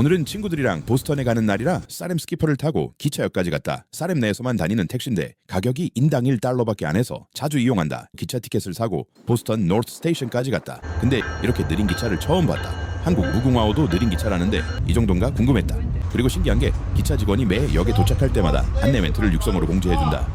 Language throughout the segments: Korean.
오늘은 친구들이랑 보스턴에 가는 날이라 사렘 스키퍼를 타고 기차역까지 갔다. 사렘 내에서만 다니는 택시인데 가격이 인당 1달러밖에 안 해서 자주 이용한다. 기차 티켓을 사고 보스턴 노스 스테이션까지 갔다. 근데 이렇게 느린 기차를 처음 봤다. 한국 무궁화호도 느린 기차라는데 이 정도인가 궁금했다. 그리고 신기한 게 기차 직원이 매 역에 도착할 때마다 안내 멘트를 육성으로 공지해준다.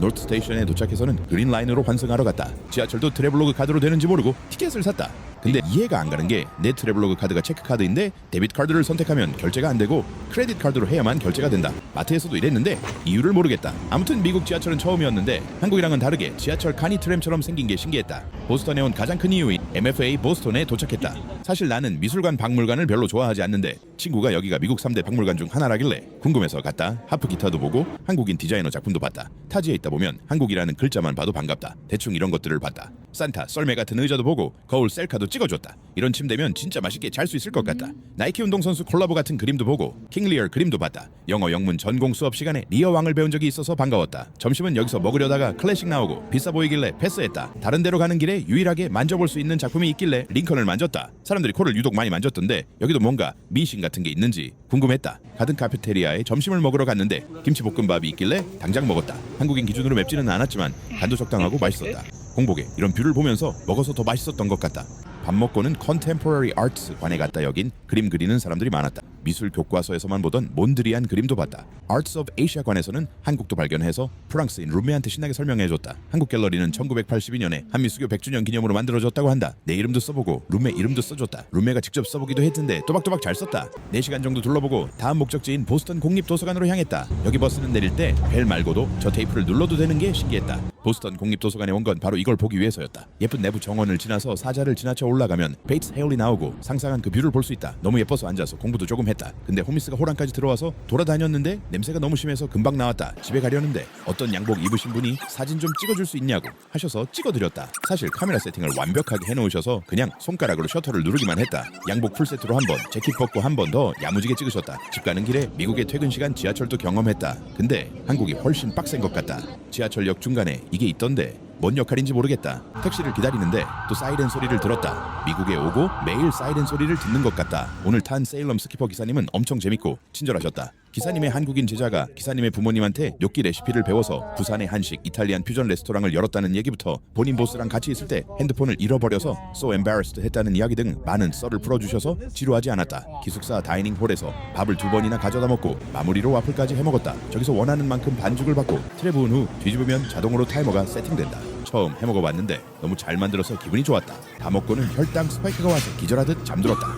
노트 스테이션에 도착해서는 그린 라인으로 환승하러 갔다. 지하철도 트래블로그 카드로 되는지 모르고 티켓을 샀다. 근데 이해가 안 가는 게 내 트래블로그 카드가 체크 카드인데 데빗 카드를 선택하면 결제가 안 되고 크레딧 카드로 해야만 결제가 된다. 마트에서도 이랬는데 이유를 모르겠다. 아무튼 미국 지하철은 처음이었는데 한국이랑은 다르게 지하철 카니 트램처럼 생긴 게 신기했다. 보스턴에 온 가장 큰 이유인 MFA 보스턴에 도착했다. 사실 나는 미술관 박물관을 별로 좋아하지 않는데 친구가 여기가 미국 3대 박물관 중 하나라길래 궁금해서 갔다. 하프 기타도 보고 한국인 디자이너 작품도 봤다. 타지에 있다 보면 한국이라는 글자만 봐도 반갑다. 대충 이런 것들을 봤다. 산타, 썰매 같은 의자도 보고 거울 셀카도 찍어줬다. 이런 침대면 진짜 맛있게 잘 수 있을 것 같다. 나이키 운동선수 콜라보 같은 그림도 보고 킹리얼 그림도 봤다. 영어 영문 전공 수업 시간에 리어 왕을 배운 적이 있어서 반가웠다. 점심은 여기서 먹으려다가 클래식 나오고 비싸 보이길래 패스했다. 다른 데로 가는 길에 유일하게 만져볼 수 있는 작품이 있길래 링컨을 만졌다. 사람들이 코를 유독 많이 만졌던데 여기도 뭔가 미신 같은 게 있는지 궁금했다. 가든 카페테리아에 점심을 먹으러 갔는데 김치볶음밥이 있길래 당장 먹었다. 한국인 기준으로 맵지는 않았지만 간도 적당하고 맛있었다. 공복에 이런 뷰를 보면서 먹어서 더 맛있었던 것 같다. 밥 먹고는 컨템포러리 아트스 관에 갔다 여긴 그림 그리는 사람들이 많았다. 미술 교과서에서만 보던 몬드리안 그림도 봤다. 아트스 오브 에이시아 관에서는 한국도 발견해서 프랑스인 룸메한테 신나게 설명해줬다. 한국 갤러리는 1982년에 한미수교 100주년 기념으로 만들어졌다고 한다. 내 이름도 써보고 룸메 이름도 써줬다. 룸메가 직접 써보기도 했는데 또박또박 잘 썼다. 4시간 정도 둘러보고 다음 목적지인 보스턴 국립도서관으로 향했다. 여기 버스는 내릴 때 벨 말고도 저 테이프를 눌러도 되는 게 신기했다. 보스턴 국립도서관에 온 건 바로 이걸 보기 위해서였다. 예쁜 내부 정원을 지나서 사자를 지나쳐 올라가면 베이츠 헤일이 나오고 상상한 그 뷰를 볼 수 있다. 너무 예뻐서 앉아서 공부도 조금 했다. 근데 호미스가 호랑까지 들어와서 돌아다녔는데 냄새가 너무 심해서 금방 나왔다. 집에 가려는데 어떤 양복 입으신 분이 사진 좀 찍어줄 수 있냐고 하셔서 찍어드렸다. 사실 카메라 세팅을 완벽하게 해놓으셔서 그냥 손가락으로 셔터를 누르기만 했다. 양복 풀세트로 한 번, 재킷 벗고 한 번 더 야무지게 찍으셨다. 집 가는 길에 미국의 퇴근 시간 지하철도 경험했다. 근데 한국이 훨씬 빡센 것 같다. 지하철역 중간에 이게 있던데 뭔 역할인지 모르겠다. 택시를 기다리는데 또 사이렌 소리를 들었다. 미국에 오고 매일 사이렌 소리를 듣는 것 같다. 오늘 탄 세일럼 스키퍼 기사님은 엄청 재밌고 친절하셨다. 기사님의 한국인 제자가 기사님의 부모님한테 뇨끼 레시피를 배워서 부산의 한식 이탈리안 퓨전 레스토랑을 열었다는 얘기부터 본인 보스랑 같이 있을 때 핸드폰을 잃어버려서 so embarrassed 했다는 이야기 등 많은 썰을 풀어주셔서 지루하지 않았다. 기숙사 다이닝 홀에서 밥을 두 번이나 가져다 먹고 마무리로 와플까지 해먹었다. 저기서 원하는 만큼 반죽을 받고 부은 후 뒤집으면 자동으로 타이머가 세팅된다. 처음 해먹어봤는데 너무 잘 만들어서 기분이 좋았다. 다 먹고는 혈당 스파이크가 와서 기절하듯 잠들었다.